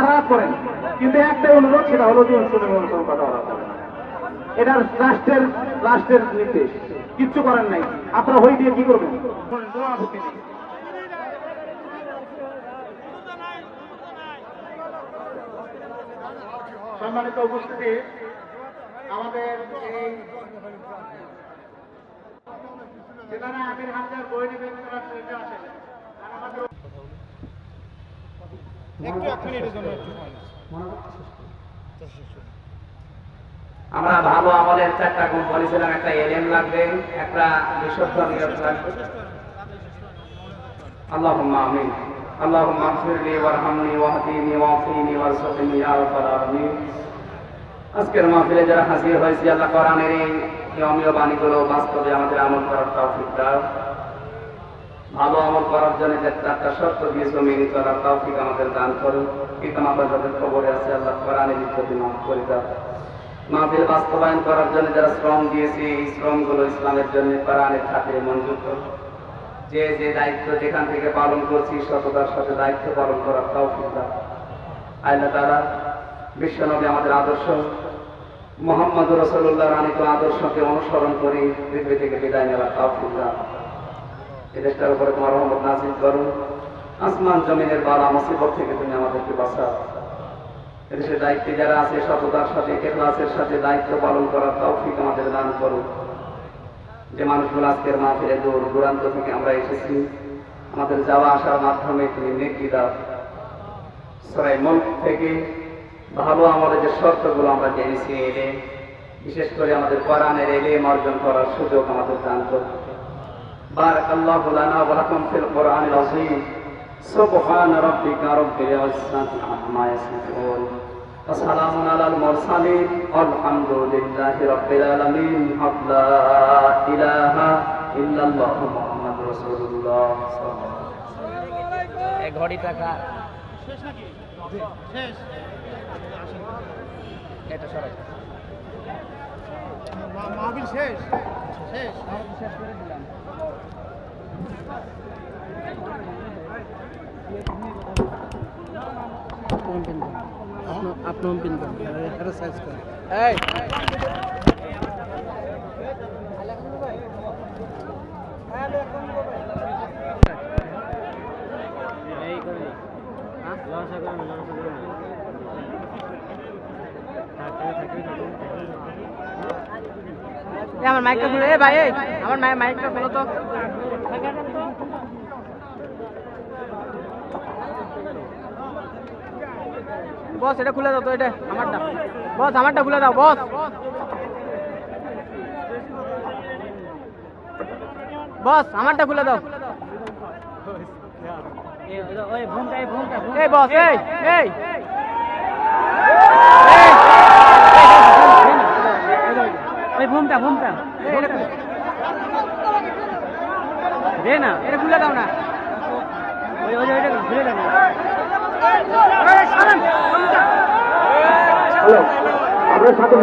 রাত করেন। কিন্তু একটাই অনুরোধ, সেটা হলো যে অনুষ্ঠানের অনুষ্ঠান কথা বলা এটা রাষ্ট্রের রাষ্ট্রের নির্দেশ। কিচ্ছু করেন নাই। আপনারা হই দিয়ে কি করবেন? কোনো সম্মানিত উপস্থিতি, আমাদের এই সেখানে আমির হামজার বই নিবেদন আসেন। আমাদের একটু এক মিনিটের জন্য একটু আমরা ভালো আমাদের চারটা গুণ বলেছিলাম একটা এলএম লাগবে একটা বিশুদ্ধ নিয়ত লাগবে اللهم آمين اللهم اغفر لي وارحمني واهدني واعفني وارزقني يا رب العالمين আজকের মাহফিলে যারা হাজির হয়েছে আল্লাহ কোরআনের এই নিয়মীয় বাণীগুলো বাস্তবে আমাদের আমল করার তৌফিক দাও ভালো আমল করার জন্য যে চারটা শর্ত দিয়েছ মেনে চলার তৌফিক আমাদের দান করুন। পিতা মাতা যাদের খবরে আছে, আল্লাহ কোরআনের ইজ্জতি মাফ করে দাও। মাহফিল বাস্তবায়ন করার জন্য যারা শ্রম দিয়েছে, এই শ্রমগুলো ইসলামের জন্য কোরআনের খাতে মঞ্জুর করুন। যে যে দায়িত্ব যেখান থেকে পালন করছি, সততার সাথে দায়িত্ব পালন করার তৌফিক দাও। আল্লাহ তারা বিশ্বনবী আমাদের আদর্শ মোহাম্মদ রসুল্লাহ রানিত আদর্শকে অনুসরণ করে পৃথিবী থেকে বিদায় নেওয়ার তৌফিক দাও। এদেশটার উপরে তোমার রহমত নাজিল করুন আসমান জমিনের বালা মুসিবত থেকে তুমি আমাদেরকে বাঁচাও। এদেশের দায়িত্বে যারা আছে, সততার সাথে কেলাসের সাথে দায়িত্ব পালন করার তৌফিক আমাদের দান করুন। যে মানুষগুলো আজকের মাহফিলে দূর দূরান্ত থেকে আমরা এসেছি, আমাদের যাওয়া আসার মাধ্যমে তুমি নেকি দাও। সরাই মুল্ক থেকে ভালো আমাদের যে শর্তগুলো আমরা জেনেছি, এলে বিশেষ করে আমাদের কোরআনের এলে অর্জন করার সুযোগ আমাদের দান بارك الله لنا ولكم في القرآن العظيم سبحان ربك رب العزة عما يصفون وسلام على المرسلين والحمد لله رب العالمين حق لا إله إلا الله محمد رسول الله صلى الله عليه وسلم এক ঘড়ি টাকা শেষ নাকি শেষ এটা সরাই মা- মাহফিল শেষ শেষ শেষ করে দিলাম আপনার পিন এটা সাইজ করে এই আমার মাইকটা খুলে ভাই আমার মাই মাইকটা খোলো তো। বস এটা খুলে দাও তো এটা আমারটা। বস আমারটা খুলে দাও বস। বস আমারটা খুলে দাও। এই বস এই ভূমটা ভূমটা। খুলে- দে না এটা খুলে দাও না। ওই ওই ওইটা ঘুরে দাও। হ্যালো আপনার সাথে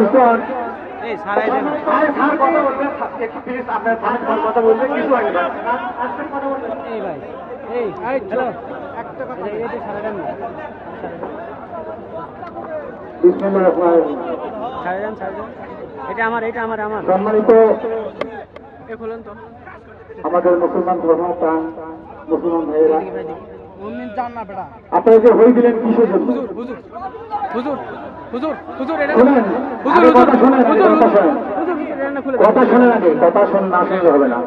এটা আমার এটা আমার আমার। সম্মানিত এ খুলেন তো। আমাদের মুসলমান ধর্ম প্রাণ মুসলমান ভাইয়েরা আপনারা যে হই দিলেন কিসের জন্য? হুজুর হুজুর হুজুর হুজুর হুজুর এটা হুজুর হুজুর কথা শোনেন হুজুর হুজুর কথা শোনেন আগে কথা শোন না শুনলে হবে না।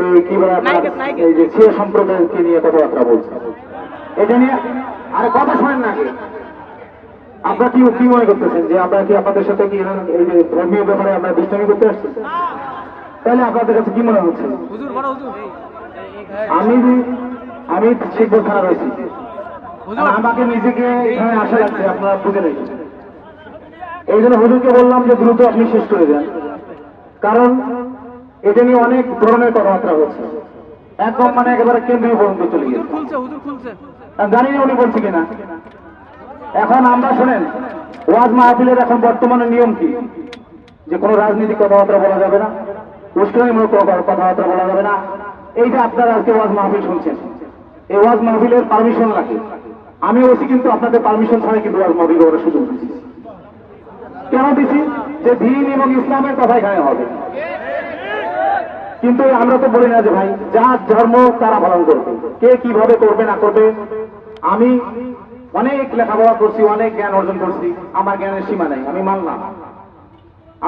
এই কি বলে আপনার? নাইকে, নাইকে। এই যে ছিয়া সম্প্রদায়কে নিয়ে কথাবার্তা বলছে। এটা নিয়ে আরে কথা শোনেন না আপনারা কি কি মনে করতেছেন যে আমরা কি আপনাদের সাথে কি এই যে ধর্মীয় ব্যাপারে আমরা দুষ্টামি করতে আসছি? তাহলে আপনাদের কাছে কি মনে হচ্ছে? আমি আমি শিখব থানা রয়েছি। আমাকে নিজেকে এখানে আশা লাগছে আপনারা বুঝে নেই এই জন্য হুজুরকে বললাম যে দ্রুত আপনি শেষ করে দেন। কারণ এটা নিয়ে অনেক ধরনের কথাবার্তা হচ্ছে। একদম মানে একেবারে কেন্দ্রীয় পর্যন্ত চলে গেছে জানি না উনি বলছে কিনা। এখন আমরা শোনেন ওয়াজ মাহফিলের এখন বর্তমানে নিয়ম কি? যে কোনো রাজনীতি কথাবার্তা বলা যাবে না। উস্কানিমূলক কথা- কথাবার্তা বলা যাবে না। এই যে আপনারা আজকে ওয়াজ মাহফিল শুনছেন। এই ওয়াজ মাহফিলের পারমিশন লাগে। আমি ওসি কিন্তু আপনাদের পারমিশন ছাড়াই কিন্তু ওয়াজ মাহফিল করার সুযোগ দিচ্ছি কেন দিচ্ছি যে দিন এবং ইসলামের কথা এখানে হবে। কিন্তু আমরা তো বলি না যে ভাই, যার ধর্ম তারা পালন করবে। কে কীভাবে করবে, না করবে? আমি অনেক লেখাপড়া করছি, অনেক জ্ঞান অর্জন করছি। আমার জ্ঞানের সীমা নাই, আমি মানলাম।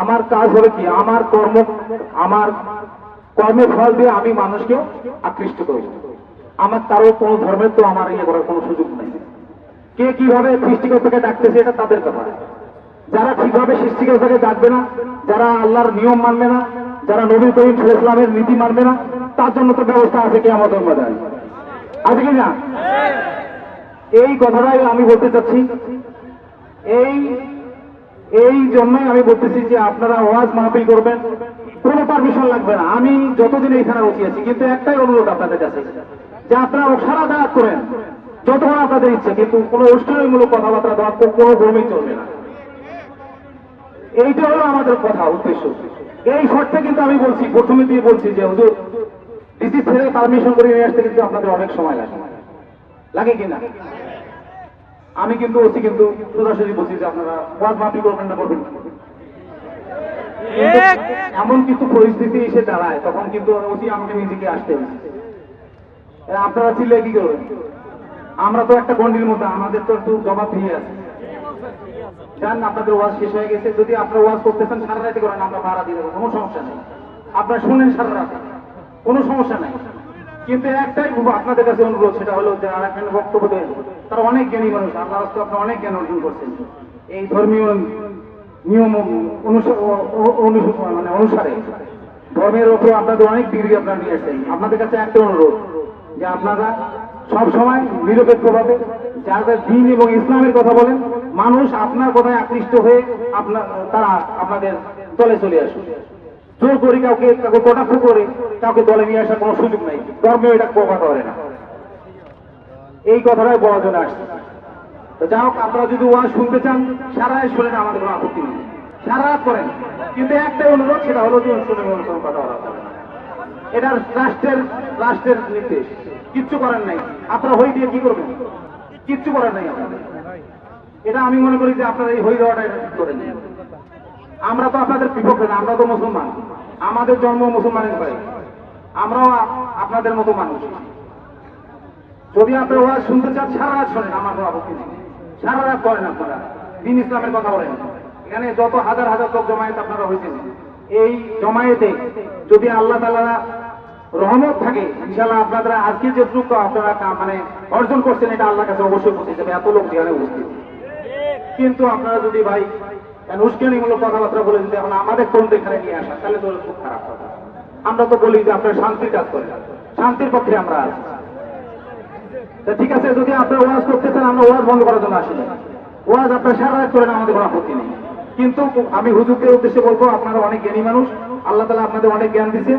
আমার কাজ হলো কি? আমার কর্ম, আমার কর্মের ফল দিয়ে আমি মানুষকে আকৃষ্ট করি। আমার কারও কোনো ধর্মের তো আমার ইয়ে করার কোনো সুযোগ নেই। কে কীভাবে সৃষ্টিকর্তাকে ডাকতেছে এটা তাদের কথা যারা ঠিকভাবে সৃষ্টিকর্তাকে ডাকবে না, যারা আল্লাহর নিয়ম মানবে না, যারা নবী করিম ইসলামের নীতি মানবে না, তার জন্য তো ব্যবস্থা আছে কি আমাদের মধ্যে আছে কি না? এই কথাটাই আমি বলতে চাচ্ছি, এই এই জন্যই আমি বলতেছি যে আপনারা ওয়াজ মাহফিল করবেন, কোনো পারমিশন লাগবে না। আমি যতদিন এইখানে রচি আছি, কিন্তু একটাই অনুরোধ আপনাদের কাছে, যে আপনারা সারা দাঁড় করেন, যতক্ষণ আপনাদের ইচ্ছে, কিন্তু কোনো অনুষ্ঠানমূলক কথাবার্তা দেওয়ার কোনো ভূমি চলবে না। এইটা হলো আমাদের কথা, উদ্দেশ্য। এই শর্তে কিন্তু আমি বলছি, প্রথমে দিয়ে বলছি যে, হুজুর ডিসি ছেড়ে পারমিশন করে নিয়ে আসতে কিন্তু আপনাদের অনেক সময় লাগে। লাগে কিনা আমি কিন্তু ওসি কিন্তু সোজাসুজি বলছি যে আপনারা ওয়াজ মাফি করবেন। না করবেন এমন কিছু পরিস্থিতি এসে দাঁড়ায় তখন কিন্তু ওসি আমাকে নিজেকে আসতে আপনারা ছিলে কি করবেন? আমরা তো একটা গন্ডির মতো আমাদের তো একটু জবাব দিয়ে আছে। জান আপনাদের ওয়াজ শেষ হয়ে গেছে। যদি আপনারা ওয়াজ করতেছেন সারা রাতে করেন আমরা ভাড়া দিয়ে দেবো কোনো সমস্যা নেই। আপনারা শুনেন সারা রাতে কোনো সমস্যা নাই। কিন্তু একটাই আপনাদের কাছে অনুরোধ, সেটা হলো যে আর এখানে বক্তব্য দেন। তারা অনেক জ্ঞানী মানুষ আল্লাহ রাস্তা আপনারা অনেক জ্ঞান অর্জন করছেন। এই ধর্মীয় নিয়ম মানে অনুসারে ধর্মের ওপর আপনাদের অনেক ডিগ্রি আপনারা নিয়ে এসেছেন আপনাদের কাছে একটা অনুরোধ, যে আপনারা সব সময় নিরপেক্ষভাবে যাদের দিন এবং ইসলামের কথা বলেন, মানুষ আপনার কথায় আকৃষ্ট হয়ে আপনার তারা আপনাদের দলে চলে আসুন জোর করে, কাউকে কাউকে কটাক্ষ করে, কাউকে দলে নিয়ে আসার কোনো সুযোগ নেই। ধর্মেও এটা প্রকাশ করে না। এই কথাটাই বলার জন্য আসছে। তো যাই হোক, আপনারা যদি ওয়াজ শুনতে চান, সারা শোনেন আমাদের কোনো আপত্তি নেই। সারা করেন কিন্তু একটাই অনুরোধ, সেটা হলো যে শুনে অনুসরণ কথা। বলা যাবে। এটা রাষ্ট্রের রাষ্ট্রের নির্দেশ। কিচ্ছু করার নাই। আপনারা হই দিয়ে কি করবেন? কিচ্ছু করার নাই আপনাদের। এটা আমি মনে করি যে আপনারা এই হই দেওয়াটা করে নেন। আমরা তো আপনাদের বিপক্ষে না, আমরা তো মুসলমান। আমাদের জন্ম মুসলমানের ঘরে আমরাও আপনাদের মতো মানুষ। যদি আপনারা ওয়াজ শুনতে চান, সারা রাত শোনেন, আমার কোনো আপত্তি নেই। সারা রাত করেন আপনারা। দিন ইসলামের কথা বলেন। এখানে যত হাজার হাজার লোক জমায়েত আপনারা হয়েছেন, এই জমায়েতে যদি আল্লাহ তালা রহমত থাকে ইনশাল্লাহ আপনারা আজকে যেটুকু আপনারা মানে অর্জন করছেন, এটা আল্লাহর কাছে অবশ্যই পৌঁছে যাবে। এত লোক যেখানে উপস্থিত। কিন্তু আপনারা যদি ভাই উস্কানিমূলক কথাবার্তা বলে যদি এখন আমাদের কোন এখানে নিয়ে আসা? তাহলে তো খুব খারাপ কথা। আমরা তো বলি যে আপনারা শান্তির কাজ করেন। শান্তির পক্ষে আমরা আছি। ঠিক আছে, যদি আপনারা ওয়াজ করতে চান, আমরা ওয়াজ বন্ধ করার জন্য আসি ওয়াজ আপনার সারা রাত করেন, আমাদের কোনো আপত্তি নেই। কিন্তু আমি হুজুরদের উদ্দেশ্যে বলব, আপনারা অনেক জ্ঞানী মানুষ। আল্লাহ তালা আপনাদের অনেক জ্ঞান দিছে।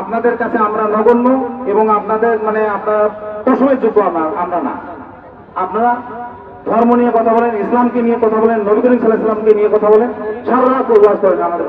আপনাদের কাছে আমরা নগণ্য এবং আপনাদের মানে আপনার প্রশ্নের যোগ্য আমরা না। আপনারা ধর্ম নিয়ে কথা বলেন, ইসলামকে নিয়ে কথা বলেন, নবী করিম সাল্লাহ ইসলামকে নিয়ে কথা বলেন, সারা রাত করেন আমাদের